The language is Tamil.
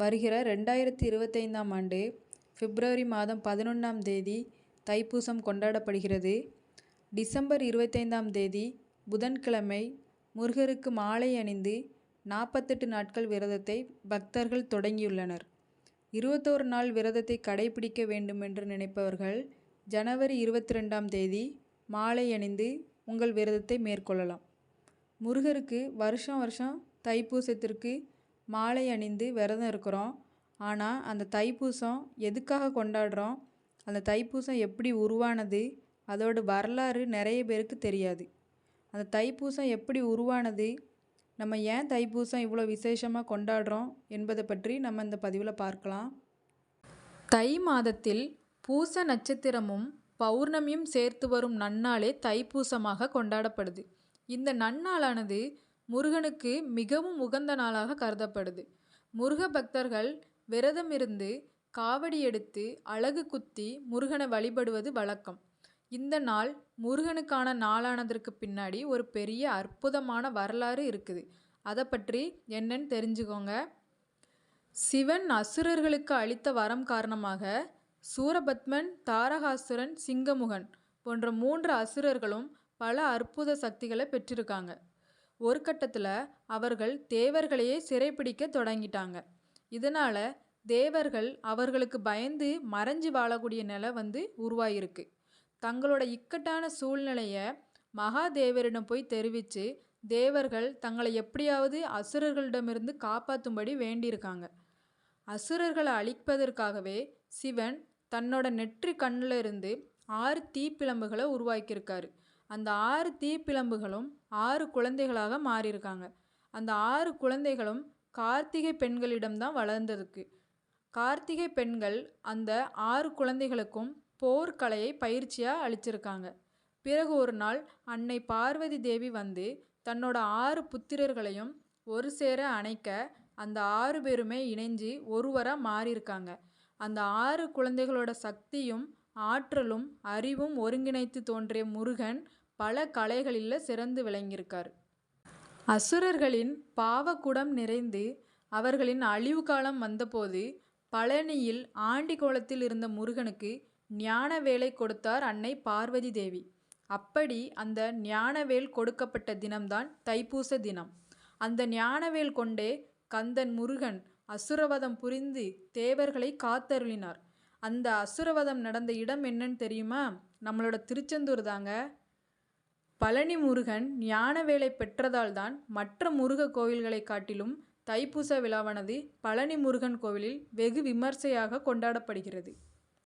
வருகிற ரெண்டாயிரத்தி இருபத்தைந்தாம் ஆண்டு பிப்ரவரி மாதம் பதினொன்றாம் தேதி தைப்பூசம் கொண்டாடப்படுகிறது. டிசம்பர் இருபத்தைந்தாம் தேதி புதன்கிழமை முருகருக்கு மாலை அணிந்து நாற்பத்தெட்டு நாட்கள் விரதத்தை பக்தர்கள் தொடங்கியுள்ளனர். இருபத்தோரு நாள் விரதத்தை கடைபிடிக்க வேண்டுமென்று நினைப்பவர்கள் ஜனவரி இருபத்தி ரெண்டாம் தேதி மாலை அணிந்து உங்கள் விரதத்தை மேற்கொள்ளலாம். முருகருக்கு வருஷம் வருஷம் தைப்பூசத்திற்கு மாலை அணிந்து விரதம் இருக்கிறோம். ஆனால் அந்த தைப்பூசம் எதுக்காக கொண்டாடுறோம்? அந்த தைப்பூசம் எப்படி உருவானது? அதோட வரலாறு நிறைய பேருக்கு தெரியாது. அந்த தைப்பூசம் எப்படி உருவானது? நம்ம ஏன் தைப்பூசம் இவ்வளோ விசேஷமாக கொண்டாடுறோம் என்பதை பற்றி நம்ம இந்த பதிவில் பார்க்கலாம். தை மாதத்தில் பூச நட்சத்திரமும் பௌர்ணமியும் சேர்த்து வரும் நன்னாளே தைப்பூசமாக கொண்டாடப்படுது. இந்த நன்னாளானது முருகனுக்கு மிகவும் உகந்த நாளாக கருதப்படுது. முருக பக்தர்கள் விரதம் இருந்து காவடி எடுத்து அலகு குத்தி முருகனை வழிபடுவது வழக்கம். இந்த நாள் முருகனுக்கான நாளானதற்கு பின்னாடி ஒரு பெரிய அற்புதமான வரலாறு இருக்குது. அதை பற்றி என்னன்னு தெரிஞ்சுக்கோங்க. சிவன் அசுரர்களுக்கு அளித்த வரம் காரணமாக சூரபத்மன் தாரகாசுரன் சிங்கமுகன் போன்ற மூன்று அசுரர்களும் பல அற்புத சக்திகளை பெற்றிருக்காங்க. ஒரு கட்டத்தில் அவர்கள் தேவர்களையே சிறைப்பிடிக்க தொடங்கிட்டாங்க. இதனால் தேவர்கள் அவர்களுக்கு பயந்து மறைஞ்சு வாழக்கூடிய நிலை வந்து உருவாகிருக்கு தங்களோட இக்கட்டான சூழ்நிலையை மகாதேவரிடம் போய் தெரிவித்து தேவர்கள் தங்களை எப்படியாவது அசுரர்களிடமிருந்து காப்பாற்றும்படி வேண்டியிருக்காங்க. அசுரர்களை அழிப்பதற்காகவே சிவன் தன்னோட நெற்றி கண்ணில் இருந்து ஆறு தீப்பிழம்புகளை உருவாக்கியிருக்காரு. அந்த ஆறு தீப்பிழம்புகளும் ஆறு குழந்தைகளாக மாறியிருக்காங்க. அந்த ஆறு குழந்தைகளும் கார்த்திகை பெண்களிடம்தான் வளர்ந்திருக்கு கார்த்திகை பெண்கள் அந்த ஆறு குழந்தைகளுக்கும் போர்க்கலையை பயிற்சியாக அளிச்சிருக்காங்க. பிறகு ஒரு நாள் அன்னை பார்வதி தேவி வந்து தன்னோட ஆறு புத்திரர்களையும் ஒரு சேர அணைக்க அந்த ஆறு பேருமே இணைஞ்சு ஒருவராக மாறியிருக்காங்க. அந்த ஆறு குழந்தைகளோட சக்தியும் ஆற்றலும் அறிவும் ஒருங்கிணைத்து தோன்றிய முருகன் பல கலைகளில் சிறந்து விளங்கியிருக்கார். அசுரர்களின் பாவக்குடம் நிறைந்து அவர்களின் அழிவு காலம் வந்தபோது பழனியில் ஆண்டி கோலத்தில் இருந்த முருகனுக்கு ஞான வேலை கொடுத்தார் அன்னை பார்வதி தேவி. அப்படி அந்த ஞானவேல் கொடுக்கப்பட்ட தினம்தான் தைப்பூச தினம். அந்த ஞானவேல் கொண்டே கந்தன் முருகன் அசுரவதம் புரிந்து தேவர்களை காத்தருளினார். அந்த அசுரவதம் நடந்த இடம் என்னன்னு தெரியுமா? நம்மளோட திருச்செந்தூர் தாங்க. பழனி முருகன் ஞான வேலை பெற்றதால்தான் மற்ற முருக கோவில்களை காட்டிலும் தைப்பூச விழாவானது பழனி முருகன் கோவிலில் வெகு விமர்சையாக கொண்டாடப்படுகிறது.